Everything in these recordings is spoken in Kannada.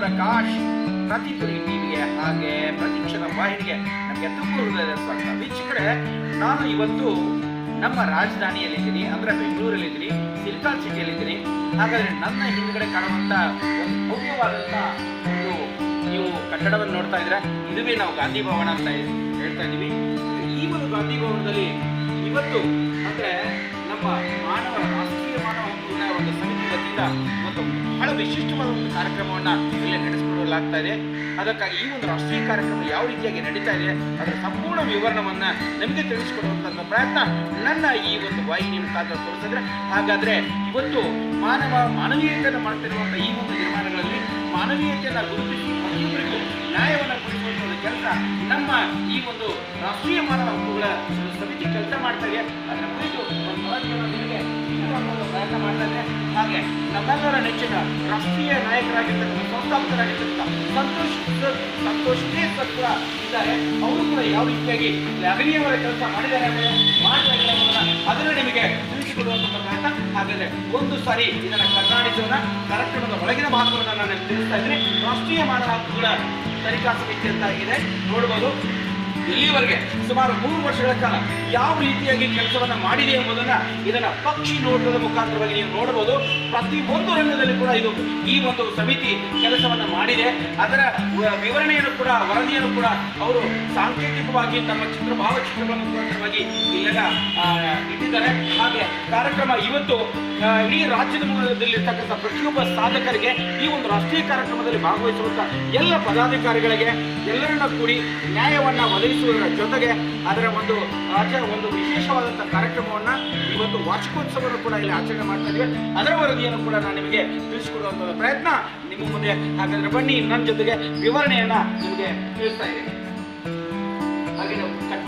ಪ್ರಕಾಶ್ ಪ್ರತಿ ಟಿವಿಗೆ ಹಾಗೆ ಪ್ರತಿಕ್ಷಣ ವಾಹಿನಿಗೆ ನಮಗೆ ತುಂಬ ಹೃದಯದ ಸ್ವಾಗತ. ನಾನು ಇವತ್ತು ನಮ್ಮ ರಾಜಧಾನಿಯಲ್ಲಿದ್ದೀನಿ, ಅಂದ್ರೆ ಬೆಂಗಳೂರಲ್ಲಿದ್ದೀನಿ ಸಿಲಿಕಾನ್ ಸಿಟಿಯಲ್ಲಿದ್ದೀನಿ. ಹಾಗಾದ್ರೆ ನನ್ನ ಹಿಂದ್ಗಡೆ ಕಾಣುವಂತ ಒಂದು ಭವ್ಯವಾದಂತ ಒಂದು ನೀವು ಕಟ್ಟಡವನ್ನು ನೋಡ್ತಾ ಇದ್ರೆ ಇದುವೇ ನಾವು ಗಾಂಧಿ ಭವನ ಅಂತ ಹೇಳ್ತಾ ಇದೀವಿ ಈ ಒಂದು ಗಾಂಧಿ ಭವನದಲ್ಲಿ ಇವತ್ತು ಅಂದ್ರೆ ನಮ್ಮ ಮಾನವ, ರಾಷ್ಟ್ರೀಯ ಮಾನವ ಒಂದು ವತಿಯಿಂದ ಒಂದು ಬಹಳ ವಿಶಿಷ್ಟವಾದ ಒಂದು ಕಾರ್ಯಕ್ರಮವನ್ನ ಇಲ್ಲಿ ನಡೆಸಿಕೊಳ್ಳಲಾಗ್ತಾ ಇದೆ. ಅದಕ್ಕಾಗಿ ಈ ಒಂದು ರಾಷ್ಟ್ರೀಯ ಕಾರ್ಯಕ್ರಮ ಯಾವ ರೀತಿಯಾಗಿ ನಡೀತಾ ಇದೆ, ಅದರ ಸಂಪೂರ್ಣ ವಿವರಣವನ್ನ ನಿಮಗೆ ತಿಳಿಸಿಕೊಡುವಂತಹ ಪ್ರಯತ್ನ ನನ್ನ ಈ ಒಂದು ವಾಹಿನಿ ಮುಖಾಂತರ ತೋರಿಸಿದ್ರೆ, ಹಾಗಾದ್ರೆ ಇವತ್ತು ಮಾನವ ಮಾನವೀಯತೆಯನ್ನು ಮಾಡ್ತಿರುವಂಥ ಈ ಒಂದು ನಿರ್ಮಾಣಗಳಲ್ಲಿ ಮಾನವೀಯತೆಯನ್ನ ಗುರುತಿಸಿ ನ್ಯಾಯವನ್ನು ಕೆಲಸ ನಮ್ಮ ಈ ಒಂದು ರಾಷ್ಟ್ರೀಯ ಮಾನವ ಹಕ್ಕುಗಳ ಸಮಿತಿ ಕೆಲಸ ಮಾಡ್ತಾ ಇದೆ. ಅದರ ಕುರಿತು ಒಂದು ನಿಮಗೆ ಒಂದು ಪ್ರಯತ್ನ ಮಾಡ್ತಾರೆ ಹಾಗೆ ನಮ್ಮೆಲ್ಲರ ನೆಚ್ಚಿನ ರಾಷ್ಟ್ರೀಯ ನಾಯಕರಾಗಿರ್ತಕ್ಕಂಥ ಸಂಸ್ಥಾಪಕರಾಗಿರ್ತಕ್ಕಂಥ ಸಂತೋಷ್ ಸಂತೋಷ್ ಸತ್ವ ಇದ್ದಾರೆ. ಅವರು ಕೂಡ ಯಾವ ರೀತಿಯಾಗಿ ಅಗಲಿಯವರ ಕೆಲಸ ಮಾಡಿದ್ದಾರೆ ಮಾಡ್ತಾ ಇಲ್ಲ ಅದನ್ನು ನಿಮಗೆ ತಿಳಿಸಿಕೊಡುವಂತ ಪ್ರಯತ್ನ ಹಾಗಾದ್ರೆ ಒಂದು ಸಾರಿ ಇದನ್ನ ಕಣ್ಣಾಡಿಸೋಣ ಕಾರ್ಯಕ್ರಮದ ಒಳಗಿನ ಮಹತ್ವವನ್ನು ನಾನು ತಿಳಿಸ್ತಾ ಇದ್ದೀನಿ. ರಾಷ್ಟ್ರೀಯ ಮಾನವ ಹಕ್ಕುಗಳ ತನಿಖಾ ಸಮಿತಿ ಅಂತ ಇದೆ. ನೋಡಬಹುದು ಇಲ್ಲಿವರೆಗೆ ಸುಮಾರು ಮೂರು ವರ್ಷಗಳ ಕಾಲ ಯಾವ ರೀತಿಯಾಗಿ ಕೆಲಸವನ್ನ ಮಾಡಿದೆ ಎಂಬುದನ್ನ ಇದನ್ನ ಪಕ್ಷಿ ನೋಟದ ಮುಖಾಂತರವಾಗಿ ನೀವು ನೋಡಬಹುದು. ಪ್ರತಿ ಒಂದು ರಂಗದಲ್ಲಿ ಕೂಡ ಇದು ಈ ಒಂದು ಸಮಿತಿ ಕೆಲಸವನ್ನ ಮಾಡಿದೆ. ಅದರ ವಿವರಣೆಯನ್ನು ಕೂಡ, ವರದಿಯನ್ನು ಕೂಡ ಅವರು ಸಾಂಕೇತಿಕವಾಗಿ ತಮ್ಮ ಚಿತ್ರ, ಭಾವಚಿತ್ರಗಳ ಮುಖಾಂತರವಾಗಿ ಇಲ್ಲೆಲ್ಲ ಇಟ್ಟಿದ್ದಾರೆ. ಹಾಗೆ ಕಾರ್ಯಕ್ರಮ ಇವತ್ತು ಇಡೀ ರಾಜ್ಯದ ಮೂಲದಲ್ಲಿರ್ತಕ್ಕಂಥ ಪ್ರತಿಯೊಬ್ಬ ಸಾಧಕರಿಗೆ ಈ ಒಂದು ರಾಷ್ಟ್ರೀಯ ಕಾರ್ಯಕ್ರಮದಲ್ಲಿ ಭಾಗವಹಿಸುವಂತ ಎಲ್ಲ ಪದಾಧಿಕಾರಿಗಳಿಗೆ ಎಲ್ಲರನ್ನ ಕೂಡಿ ನ್ಯಾಯವನ್ನ ಒದಗಿಸುವುದರ ಜೊತೆಗೆ ಅದರ ಒಂದು ರಾಜ್ಯ ಒಂದು ವಿಶೇಷವಾದಂಥ ಕಾರ್ಯಕ್ರಮವನ್ನ ಇವತ್ತು ವಾರ್ಷಿಕೋತ್ಸವವನ್ನು ಕೂಡ ಇಲ್ಲಿ ಆಚರಣೆ ಮಾಡ್ತಾ ಇದ್ದೀವಿ. ಅದರ ವರದಿಯನ್ನು ಕೂಡ ನಾನು ನಿಮಗೆ ತಿಳಿಸಿಕೊಡುವಂತ ಪ್ರಯತ್ನ ನಿಮ್ಮ ಮುಂದೆ ಹಾಗಾದ್ರೆ ಬನ್ನಿ, ನನ್ನ ಜೊತೆಗೆ ವಿವರಣೆಯನ್ನ ನಿಮಗೆ ತಿಳಿಸ್ತಾ ಇದ್ದೀನಿ. ಹಾಗೆ ನಾವು ಕಟ್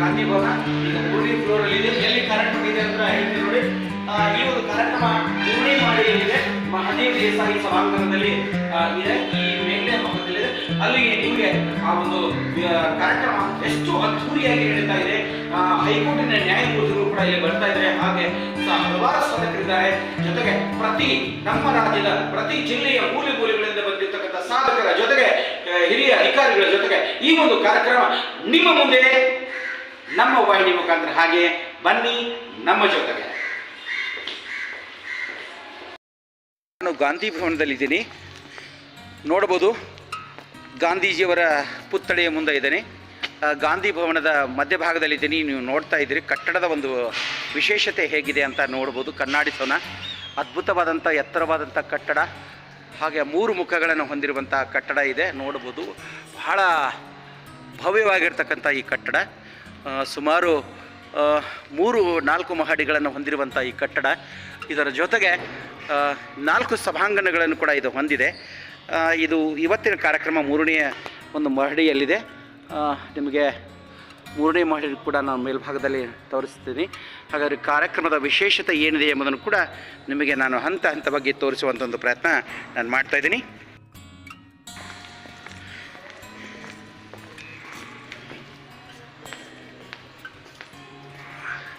ಗಾಂಧಿ ಭವನ ಈಗ ಮೂರನೇ ಫ್ಲೋರ್ ಅಲ್ಲಿ ಇದೆ. ಎಲ್ಲಿ ಕಾರ್ಯಕ್ರಮ ಇದೆ ಅಂತ ಹೇಳ್ತೀನಿ ನೋಡಿ. ಈ ಒಂದು ಕಾರ್ಯಕ್ರಮ ಮೂರನೇ ಮಾಡಿದೆ ಮಹದೇವ್ ದೇಸಾಯಿ ಸಭಾಂಗಣದಲ್ಲಿ ಇದೆ. ಈ ಮೇಲ್ಗಡೆ ಭಾಗದಲ್ಲಿದೆ ಅಲ್ಲಿಗೆ ನಿಮಗೆ ಆ ಒಂದು ಕಾರ್ಯಕ್ರಮ ಎಷ್ಟು ಅದ್ಧೂರಿಯಾಗಿ ನಡೀತಾ ಇದೆ. ಹೈಕೋರ್ಟಿನ ನ್ಯಾಯಮೂರ್ತಿಗಳು ಕೂಡ ಇಲ್ಲಿ ಬರ್ತಾ ಇದ್ದಾರೆ. ಹಾಗೆ ಹಲವಾರು ಸಾಧಕರಿದ್ದಾರೆ ಜೊತೆಗೆ ಪ್ರತಿ ನಮ್ಮ ರಾಜ್ಯದ, ಪ್ರತಿ ಜಿಲ್ಲೆಯ ಮೂಲೆ ಮೂಲೆಗಳಿಂದ ಬಂದಿರತಕ್ಕಂಥ ಸಾಧಕರ ಜೊತೆಗೆ ಹಿರಿಯ ಅಧಿಕಾರಿಗಳ ಜೊತೆಗೆ ಈ ಒಂದು ಕಾರ್ಯಕ್ರಮ ನಿಮ್ಮ ಮುಂದೆ ನಮ್ಮ ವಾಹಿನಿ ಮುಖಾಂತರ ಹಾಗೆ ಬನ್ನಿ ನಮ್ಮ ಜೊತೆಗೆ. ನಾನು ಗಾಂಧಿ ಭವನದಲ್ಲಿದ್ದೀನಿ. ನೋಡಬಹುದು, ಗಾಂಧೀಜಿಯವರ ಪುತ್ಥಳಿಯ ಮುಂದೆ ಇದ್ದೇನೆ. ಗಾಂಧಿ ಭವನದ ಮಧ್ಯಭಾಗದಲ್ಲಿದ್ದೀನಿ ನೀವು ನೋಡ್ತಾ ಇದ್ದೀರಿ, ಕಟ್ಟಡದ ಒಂದು ವಿಶೇಷತೆ ಹೇಗಿದೆ ಅಂತ ನೋಡ್ಬೋದು ಕಣ್ಣಾಡಿಸೋಣ ಅದ್ಭುತವಾದಂಥ, ಎತ್ತರವಾದಂಥ ಕಟ್ಟಡ, ಹಾಗೆ ಮೂರು ಮುಖಗಳನ್ನು ಹೊಂದಿರುವಂಥ ಕಟ್ಟಡ ಇದೆ. ನೋಡ್ಬೋದು ಬಹಳ ಭವ್ಯವಾಗಿರ್ತಕ್ಕಂಥ ಈ ಕಟ್ಟಡ. ಸುಮಾರು ಮೂರು, ನಾಲ್ಕು ಮಹಡಿಗಳನ್ನು ಹೊಂದಿರುವಂಥ ಈ ಕಟ್ಟಡ. ಇದರ ಜೊತೆಗೆ ನಾಲ್ಕು ಸಭಾಂಗಣಗಳನ್ನು ಕೂಡ ಇದು ಹೊಂದಿದೆ. ಇದು ಇವತ್ತಿನ ಕಾರ್ಯಕ್ರಮ ಮೂರನೆಯ ಒಂದು ಮಹಡಿಯಲ್ಲಿದೆ. ನಿಮಗೆ ಮೂರನೇ ಮಹಡಿ ಕೂಡ ನಾನು ಮೇಲ್ಭಾಗದಲ್ಲಿ ತೋರಿಸ್ತೀನಿ. ಹಾಗಾದರೆ ಕಾರ್ಯಕ್ರಮದ ವಿಶೇಷತೆ ಏನಿದೆ ಎಂಬುದನ್ನು ಕೂಡ ನಿಮಗೆ ನಾನು ಹಂತ ಹಂತವಾಗಿ ತೋರಿಸುವಂಥ ಒಂದು ಪ್ರಯತ್ನ ನಾನು ಮಾಡ್ತಾ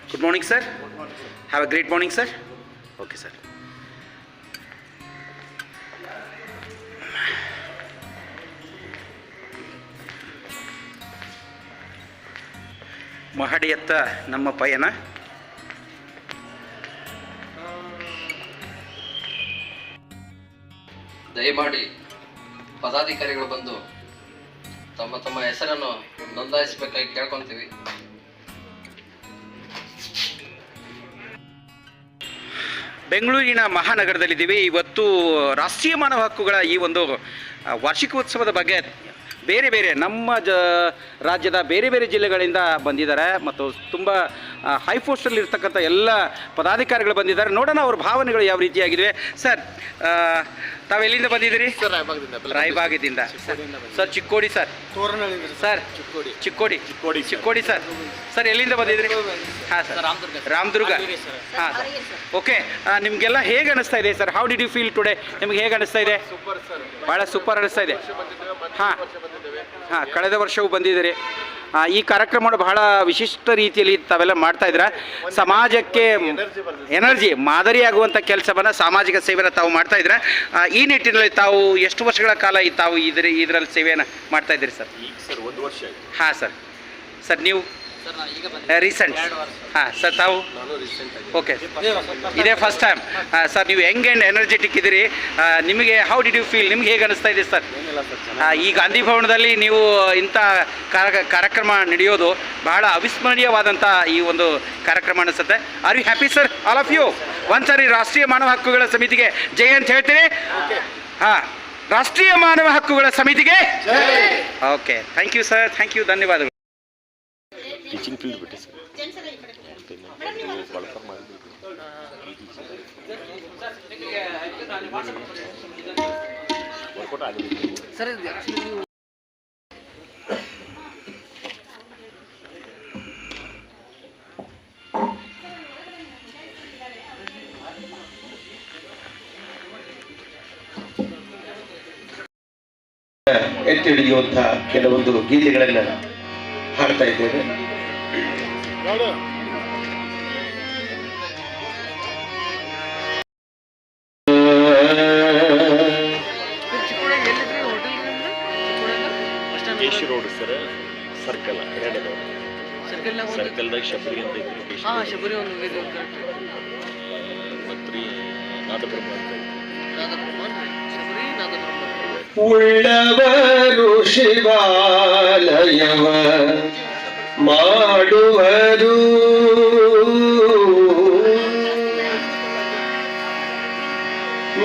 good morning sir have a great morning sir okay sir ಮಹಡಿಯತ್ತ ನಮ್ಮ ಪಯಣ. ದಯಮಾಡಿ ಪದಾಧಿಕಾರಿಗಳು ಬಂದು ತಮ್ಮ ತಮ್ಮ ಹೆಸರನ್ನು ನೋಂದಾಯಿಸಬೇಕಾಗಿ ಕೇಳ್ಕೊಂತೀವಿ. ಬೆಂಗಳೂರಿನ ಮಹಾನಗರದಲ್ಲಿದ್ದೀವಿ. ಇವತ್ತು ರಾಷ್ಟ್ರೀಯ ಮಾನವ ಹಕ್ಕುಗಳ ಈ ಒಂದು ವಾರ್ಷಿಕೋತ್ಸವದ ಬಗ್ಗೆ ಬೇರೆ ಬೇರೆ ನಮ್ಮ ಜ, ರಾಜ್ಯದ ಬೇರೆ ಬೇರೆ ಜಿಲ್ಲೆಗಳಿಂದ ಬಂದಿದ್ದಾರೆ. ಮತ್ತು ತುಂಬ ಹೈ ಪೋಸ್ಟಲ್ಲಿ ಇರ್ತಕ್ಕಂಥ ಎಲ್ಲ ಪದಾಧಿಕಾರಿಗಳು ಬಂದಿದ್ದಾರೆ. ನೋಡೋಣ ಅವ್ರ ಭಾವನೆಗಳು ಯಾವ ರೀತಿಯಾಗಿವೆ. ಸರ್ ತಾವು ಎಲ್ಲಿಂದ ಬಂದಿದ್ದೀರಿ? ಸರ್ ರಾಯಬಾಗದಿಂದ ರಾಯಬಾಗದಿಂದ. Sir Chikkodi sir. Sir Chikkodi. Chikkodi. Chikkodi, sir. Chikkodi sir. Sir ಎಲ್ಲಿಂದ ಬಂದಿದ್ರಿ ಹಾಂ ಸರ್. ರಾಮದುರ್ಗ ಹಾ ಸರ್. ಹಾಂ ಸರ್. ಓಕೆ. ನಿಮಗೆಲ್ಲ ಹೇಗೆ ಅನಿಸ್ತಾ ಇದೆ sir? How did you feel today ನಿಮ್ಗೆ ಹೇಗೆ ಅನಿಸ್ತಾ ಇದೆ? ಭಾಳ ಸೂಪರ್ ಅನಿಸ್ತಾ ಇದೆ. ಹಾ. ಹಾಂ ಕಳೆದ ವರ್ಷವೂ ಬಂದಿದ್ದೀರಿ. ಈ ಕಾರ್ಯಕ್ರಮಗಳು ಬಹಳ ವಿಶಿಷ್ಟ ರೀತಿಯಲ್ಲಿ ತಾವೆಲ್ಲ ಮಾಡ್ತಾ ಇದ್ರ ಸಮಾಜಕ್ಕೆ ಎನರ್ಜಿ ಮಾದರಿಯಾಗುವಂಥ ಕೆಲಸವನ್ನು ಸಾಮಾಜಿಕ ಸೇವೆನ ತಾವು ಮಾಡ್ತಾ ಇದ್ರ ಈ ನಿಟ್ಟಿನಲ್ಲಿ ತಾವು ಎಷ್ಟು ವರ್ಷಗಳ ಕಾಲ ಈ ತಾವು ಇದ್ರ ಇದರಲ್ಲಿ ಸೇವೆಯನ್ನು ಮಾಡ್ತಾ ಇದ್ದೀರಿ ಸರ್? ಸರ್ ಒಂದು ವರ್ಷ ಹಾಂ ಸರ್. ಸರ್ ನೀವು ರೀಸೆಂಟ್ ಹಾಂ ಸರ್ ತಾವು? ನಾನು ರೀಸೆಂಟ್ ಓಕೆ ಇದೇ ಫಸ್ಟ್ ಟೈಮ್ ಸರ್ ನೀವು ಹೆಂಗ್ ಆ್ಯಂಡ್ ಎನರ್ಜೆಟಿಕ್ ಇದ್ದೀರಿ. ನಿಮಗೆ ಹೌ ಡಿಡ್ ಯು ಫೀಲ್ ನಿಮ್ಗೆ ಹೇಗೆ ಅನಿಸ್ತಾ ಇದೆ ಸರ್? ಏನಿಲ್ಲ ಸರ್ ಆ, ಈ ಗಾಂಧಿ ಭವನದಲ್ಲಿ ನೀವು ಇಂಥ ಕಾರ- ಕಾರ್ಯಕ್ರಮ ನಡೆಯೋದು ಬಹಳ ಅವಿಸ್ಮರಣೀಯವಾದಂಥ ಈ ಒಂದು ಕಾರ್ಯಕ್ರಮ ಅನಿಸುತ್ತೆ. Are you happy sir all of you ಒಂದ್ಸರಿ ರಾಷ್ಟ್ರೀಯ ಮಾನವ ಹಕ್ಕುಗಳ ಸಮಿತಿಗೆ ಜೈ ಅಂತ ಹೇಳ್ತೀರಿ ಹಾಂ ರಾಷ್ಟ್ರೀಯ ಮಾನವ ಹಕ್ಕುಗಳ ಸಮಿತಿಗೆ okay. Thank you sir thank you ಧನ್ಯವಾದಗಳು. ಫೀಲ್ಡ್ ಬಿಟ್ಟು ಸರ್. ಬಳಕ ವರ್ಕೌಟ್ ಸರ್ ಎತ್ತಿ ಹಿಡಿಯುವಂತಹ ಕೆಲವೊಂದು ಗೀತೆಗಳನ್ನು ಹಾಡ್ತಾ ಇದ್ದೇವೆ. ಚಿಕ್ಕೋಡಿಗೆ ಎಲ್ಲಿದ್ರಿ ಹೋಟೆಲ್ ಚಿಕ್ಕೋಡಿಗೆ ಬಸ್ ಸ್ಟ್ಯಾಂಡ್ ಕೇಶಿ ರೋಡ್ ಸರ್ ಸರ್ಕಲ್ ಎರಡದವ ಸರ್ಕಲ್ನಾಗ ಒಂದು ಸರ್ಕಲ್ದಾಗ ಶಬರಿ ಅಂತ ಐತ್ರಿ ಕೇಶಿ ಹಾಂ ಶಬರಿ ಒಂದು ಇದು ಮತ್ತು ರೀ ನಾದಬ್ರಹ್ಮ ಅಂತ ಐತಿ ನಾದಬ್ರಹ್ಮ ಶಬರಿ ನಾದಬ್ರಹ್ಮ ಉಳ್ಳವರು ಶಿವಾಲಯವ ಮಾಡುವರು.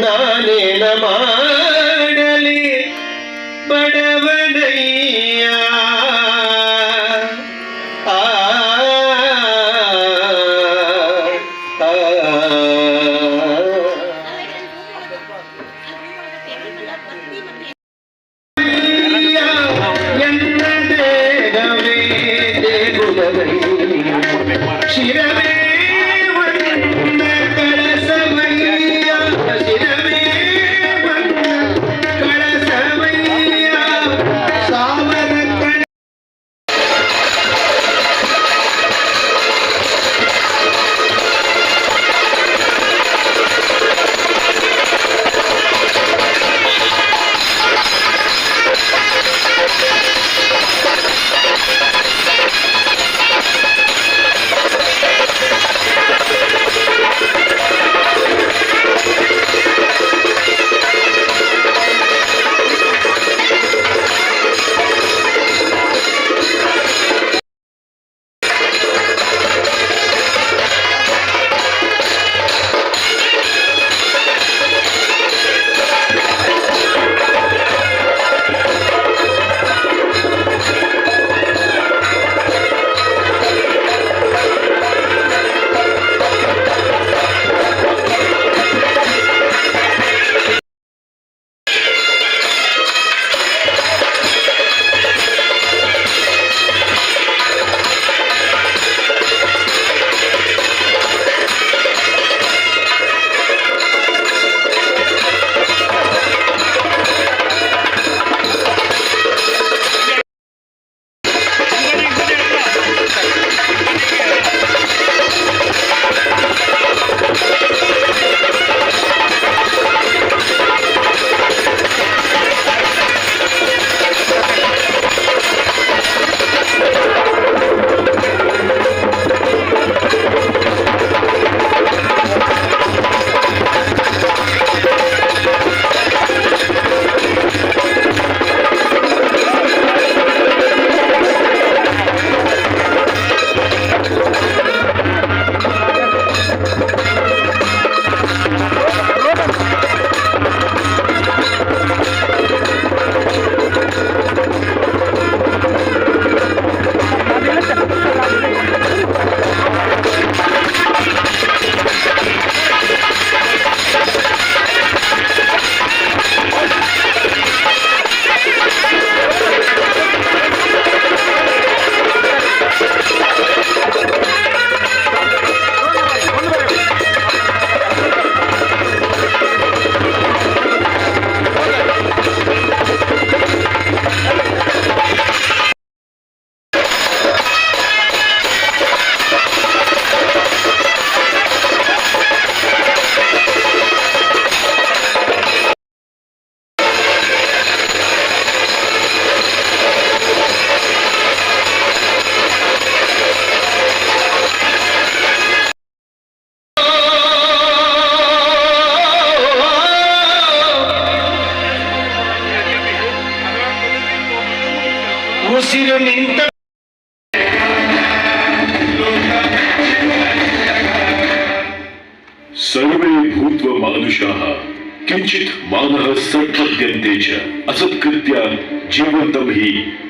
ನಾನೇನ ಮಾಡಲಿ ಬಡವನಯ್ಯ. She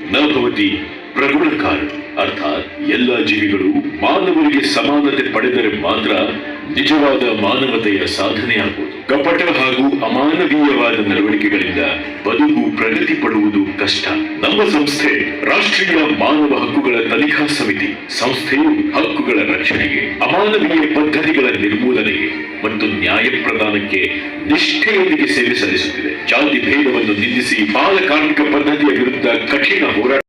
न प्रगुण कारण ಅರ್ಥಾತ್ ಎಲ್ಲ ಜೀವಿಗಳು ಮಾನವರಿಗೆ ಸಮಾನತೆ ಪಡೆದರೆ ಮಾತ್ರ ನಿಜವಾದ ಮಾನವತೆಯ ಸಾಧನೆಯಾಗುವುದು ಕಪಟ ಹಾಗೂ ಅಮಾನವೀಯವಾದ ನಡವಳಿಕೆಗಳಿಂದ ಬದುಕು ಪ್ರಗತಿ ಪಡುವುದು ಕಷ್ಟ. ನಮ್ಮ ಸಂಸ್ಥೆ ರಾಷ್ಟ್ರೀಯ ಮಾನವ ಹಕ್ಕುಗಳ ತನಿಖಾ ಸಮಿತಿ, ಸಂಸ್ಥೆಯು ಹಕ್ಕುಗಳ ರಕ್ಷಣೆಗೆ, ಅಮಾನವೀಯ ಪದ್ಧತಿಗಳ ನಿರ್ಮೂಲನೆಗೆ ಮತ್ತು ನ್ಯಾಯ ಪ್ರದಾನಕ್ಕೆ ನಿಷ್ಠೆಯೊಂದಿಗೆ ಸೇವೆ ಸಲ್ಲಿಸುತ್ತಿದೆ. ಜಾತಿ ಭೇದವನ್ನು ನಿಂದಿಸಿ ಬಾಲಕಾರ್ಮಿಕ ಪದ್ಧತಿಯ ವಿರುದ್ಧ ಕಠಿಣ ಹೋರಾಟ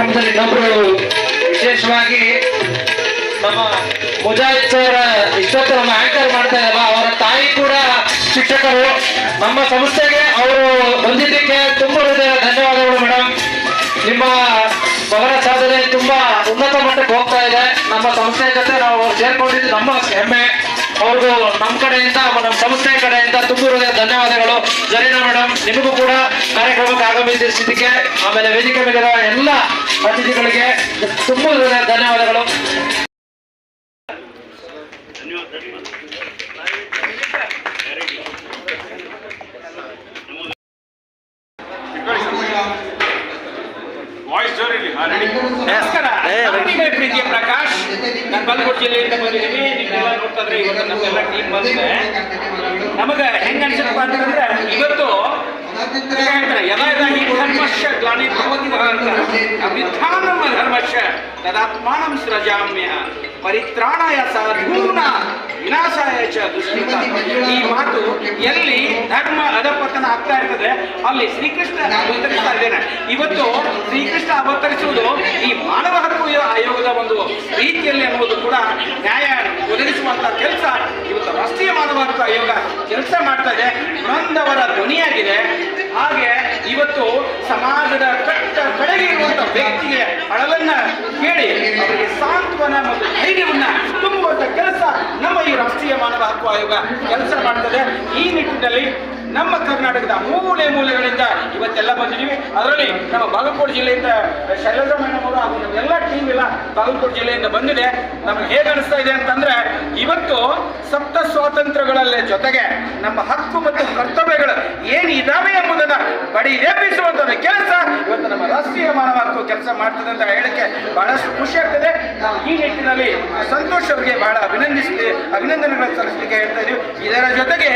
ಕಾರ್ಯಕ್ರಮದಲ್ಲಿ ಇನ್ನೊಬ್ರು ವಿಶೇಷವಾಗಿ ನಮ್ಮ ಮುಜಾಹಿದ್ ಸರ್ ಇಷ್ಟೊತ್ತು ನಮ್ಮ ಆಂಕರ್ ಮಾಡ್ತಾ ಇದ್ದಲ್ಲ ಅವರ ತಾಯಿ ಕೂಡ ಶಿಕ್ಷಕರು. ನಮ್ಮ ಸಂಸ್ಥೆಗೆ ಅವರು ಬಂದಿದ್ದಕ್ಕೆ ತುಂಬಾ ಧನ್ಯವಾದಗಳು ಮೇಡಮ್ ನಿಮ್ಮ ಮಗನ ಸಾಧನೆ ತುಂಬಾ ಉನ್ನತ ಮಟ್ಟಕ್ಕೆ ಹೋಗ್ತಾ ಇದೆ. ನಮ್ಮ ಸಂಸ್ಥೆ ಜೊತೆ ನಾವು ಸೇರ್ಕೊಂಡಿದ್ದು ನಮ್ಮ ಹೆಮ್ಮೆ. ಅವ್ರಿಗೂ ನಮ್ಮ ಕಡೆಯಿಂದ ನಮ್ಮ ಸಂಸ್ಥೆ ಕಡೆಯಿಂದ ತುಂಬ ಧನ್ಯವಾದಗಳು. ಜರೀನಾ ಮೇಡಮ್ ನಿಮಗೂ ಕೂಡ ಕಾರ್ಯಕ್ರಮಕ್ಕೆ ಆಗಮಿಸಿದ್ದಕ್ಕೆ ಆಮೇಲೆ ವೇದಿಕೆ ಮೇಲಿರುವ ಎಲ್ಲ ಅತಿಥಿಗಳಿಗೆ ತುಂಬ ಧನ್ಯವಾದಗಳು ನಮಸ್ಕಾರ ನಮಗೆ ಪ್ರೀತಿಯ ಪ್ರಕಾಶ್ ನಾನು ಬಲ್ಕೋಟ್ ಜಿಲ್ಲೆಯಿಂದ ಬಂದಿದ್ದೀವಿ. ನೀವೆಲ್ಲ ನೋಡ್ತಾ ಇದ್ರೆ ಇವತ್ತು ನಮ್ಮೆಲ್ಲ ಟೀಮ್ ಬಂದಿದೆ. ನಮಗ ಹೆಂಗ ಅನ್ಸತ್ತಪ್ಪ ಅಂತಂದ್ರೆ ಇವತ್ತು ಈಗ ಹೇಳ್ತಾರೆ, ಯದಾ ಯದಾ ಹಿ ಧರ್ಮಶ್ಯ ಗ್ಲಾನಿ ಭವತಿ ಭಾರತ ಅಭಿಧಾನಂ ಧರ್ಮಶ್ಯ ಸೃಜಾಮ್ಯ ಪರಿತ್ರಾಣಾಯ ಸಾಧೂನ ವಿನಾಶಾಯ ಚ ಈ ಮಾತು ಎಲ್ಲಿ ಧರ್ಮ ಅಧಪತನ ಆಗ್ತಾ ಇರ್ತದೆ ಅಲ್ಲಿ ಶ್ರೀಕೃಷ್ಣ ಅವತರಿಸ್ತಾ ಇದ್ದೇನೆ. ಇವತ್ತು ಶ್ರೀಕೃಷ್ಣ ಅವತರಿಸುವುದು ಈ ಮಾನವ ಹಕ್ಕು ಆಯೋಗದ ಒಂದು ರೀತಿಯಲ್ಲಿ ಅನ್ನುವುದು ಕೂಡ ನ್ಯಾಯ ಒದಗಿಸುವಂತ ಕೆಲಸ ಇವತ್ತು ರಾಷ್ಟ್ರೀಯ ಮಾನವ ಹಕ್ಕು ಆಯೋಗ ಕೆಲಸ ಮಾಡ್ತಾ ಇದೆ. ನೊಂದವರ ಧ್ವನಿಯಾಗಿದೆ. ಹಾಗೆ ಇವತ್ತು ಸಮಾಜದ ಕಟ್ಟ ಕಡೆಗೆ ಇರುವಂತ ವ್ಯಕ್ತಿಗೆ ಅಳಲನ್ನ ಕೇಳಿ ಅವರಿಗೆ ಸಾಂತ್ವನ ಮತ್ತು ಧೈರ್ಯವನ್ನ ತುಂಬುವಂತ ಕೆಲಸ ನಮ್ಮ ಈ ರಾಷ್ಟ್ರೀಯ ಮಾನವ ಹಕ್ಕು ಆಯೋಗ ಕೆಲಸ ಮಾಡ್ತದೆ. ಈ ನಿಟ್ಟಿನಲ್ಲಿ ನಮ್ಮ ಕರ್ನಾಟಕದ ಮೂಲೆ ಮೂಲೆಗಳಿಂದ ಇವತ್ತೆಲ್ಲ ಬಂದಿದ್ದೀವಿ. ಅದರಲ್ಲಿ ನಮ್ಮ ಬಾಗಲಕೋಟೆ ಜಿಲ್ಲೆಯಿಂದ ಶೈಲಜಾ ಮೇಡಮ್ ಅವರು ಹಾಗೂ ನಮ್ಮೆಲ್ಲ ಟೀಮ್ ಬಾಗಲಕೋಟೆ ಜಿಲ್ಲೆಯಿಂದ ಬಂದಿದೆ. ನಮಗೆ ಹೇಗೆ ಅನಿಸ್ತಾ ಇದೆ ಅಂತಂದ್ರೆ, ಇವತ್ತು ಸಪ್ತ ಸ್ವಾತಂತ್ರ್ಯಗಳಲ್ಲೇ ಜೊತೆಗೆ ನಮ್ಮ ಹಕ್ಕು ಮತ್ತು ಕರ್ತವ್ಯಗಳು ಏನು ಇದಾವೆ ಎಂಬುದನ್ನ ಬಡಿ ಎಬ್ಬಿಸುವಂತ ಕೆಲಸ ಇವತ್ತು ನಮ್ಮ ರಾಷ್ಟ್ರೀಯ ಮಾನವ ಹಕ್ಕು ಕೆಲಸ ಮಾಡ್ತದೆ ಅಂತ ಹೇಳಕ್ಕೆ ಬಹಳಷ್ಟು ಖುಷಿ ಆಗ್ತದೆ. ನಾವು ಈ ನಿಟ್ಟಿನಲ್ಲಿ ಸಂತೋಷ್ ಅವರಿಗೆ ಬಹಳ ಅಭಿನಂದಿಸಿ ಅಭಿನಂದನೆಗಳನ್ನು ಸಲ್ಲಿಸಲಿಕ್ಕೆ ಹೇಳ್ತಾ ಇದೀವಿ. ಇದರ ಜೊತೆಗೆ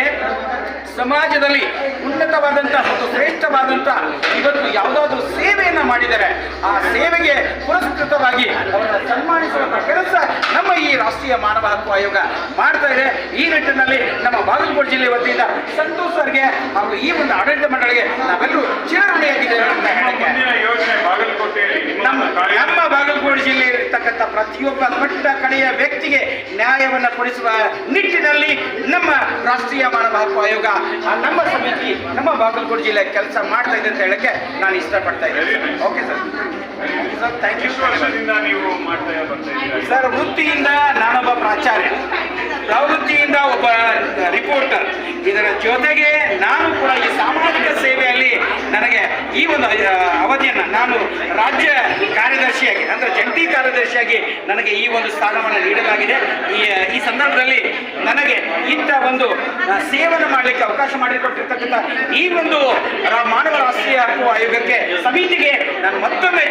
ಸಮಾಜದಲ್ಲಿ ಉನ್ನತವಾದಂಥ ಮತ್ತು ಶ್ರೇಷ್ಠವಾದಂಥ ಇವತ್ತು ಯಾವುದಾದ್ರೂ ಸೇವೆಯನ್ನ ಮಾಡಿದರೆ ಆ ಸೇವೆಗೆ ಪುರಸ್ಕೃತವಾಗಿ ಅವರನ್ನು ಸನ್ಮಾನಿಸುವಂಥ ಕೆಲಸ ನಮ್ಮ ಈ ರಾಷ್ಟ್ರೀಯ ಮಾನವ ಹಕ್ಕು ಆಯೋಗ ಮಾಡ್ತಾ ಇದೆ ಈ ನಿಟ್ಟಿನಲ್ಲಿ ನಮ್ಮ ಬಾಗಲಕೋಟೆ ಜಿಲ್ಲೆ ವತಿಯಿಂದ ಸಂತೋಷ್ ಅವರಿಗೆ ಹಾಗೂ ಈ ಒಂದು ಆಡಳಿತ ಮಂಡಳಿಗೆ ನಾವೆಲ್ಲರೂ ಚಿರಋಣಿಯಾಗಿದ್ದೇವೆ ನಮ್ಮ ಬಾಗಲಕೋಟೆ ಜಿಲ್ಲೆಯಲ್ಲಿ ಇರ್ತಕ್ಕಂಥ ಪ್ರತಿಯೊಬ್ಬ ಪಟ್ಟ ಕಡೆಯ ವ್ಯಕ್ತಿಗೆ ನ್ಯಾಯವನ್ನು ಕೊಡಿಸುವ ನಿಟ್ಟಿನಲ್ಲಿ ನಮ್ಮ ರಾಷ್ಟ್ರೀಯ ಮಾನವ ಹಕ್ಕು ಆಯೋಗ ನಮ್ಮ ಸಮಿತಿ ನಮ್ಮ ಬಾಗಲಕೋಟೆ ಜಿಲ್ಲೆ ಕೆಲಸ ಮಾಡ್ತಾ ಇದೆ ಅಂತ ಹೇಳಕ್ಕೆ ನಾನು ಇಷ್ಟಪಡ್ತಾ ಇದ್ದೇನೆ. Okay sir sir thank you ನೀವು ಸರ್ ವೃತ್ತಿಯಿಂದ ನಾನೊಬ್ಬ ಪ್ರಾಚಾರ್ಯ. ಪ್ರವೃತ್ತಿಯಿಂದ ಒಬ್ಬ ರಿಪೋರ್ಟರ್ ಇದರ ಜೊತೆಗೆ ನಾನು ಕೂಡ ಈ ಸಾಮಾಜಿಕ ಸೇವೆಯಲ್ಲಿ ನನಗೆ ಈ ಒಂದು ಅವಧಿಯನ್ನು ನಾನು ರಾಜ್ಯ ಕಾರ್ಯದರ್ಶಿಯಾಗಿ, ಅಂದರೆ ಜಂಟಿ ಕಾರ್ಯದರ್ಶಿಯಾಗಿ ನನಗೆ ಈ ಒಂದು ಸ್ಥಾನವನ್ನು ನೀಡಲಾಗಿದೆ. ಈ ಈ ಸಂದರ್ಭದಲ್ಲಿ ನನಗೆ ಇಂಥ ಒಂದು ಸೇವನೆ ಮಾಡಲಿಕ್ಕೆ ಅವಕಾಶ ಮಾಡಿಕೊಟ್ಟಿರ್ತಕ್ಕಂಥ ಈ ಒಂದು ಮಾನವ ರಾಷ್ಟ್ರೀಯ ಹಕ್ಕು ಆಯೋಗಕ್ಕೆ ಸಮಿತಿಗೆ ನಾನು ಮತ್ತೊಮ್ಮೆ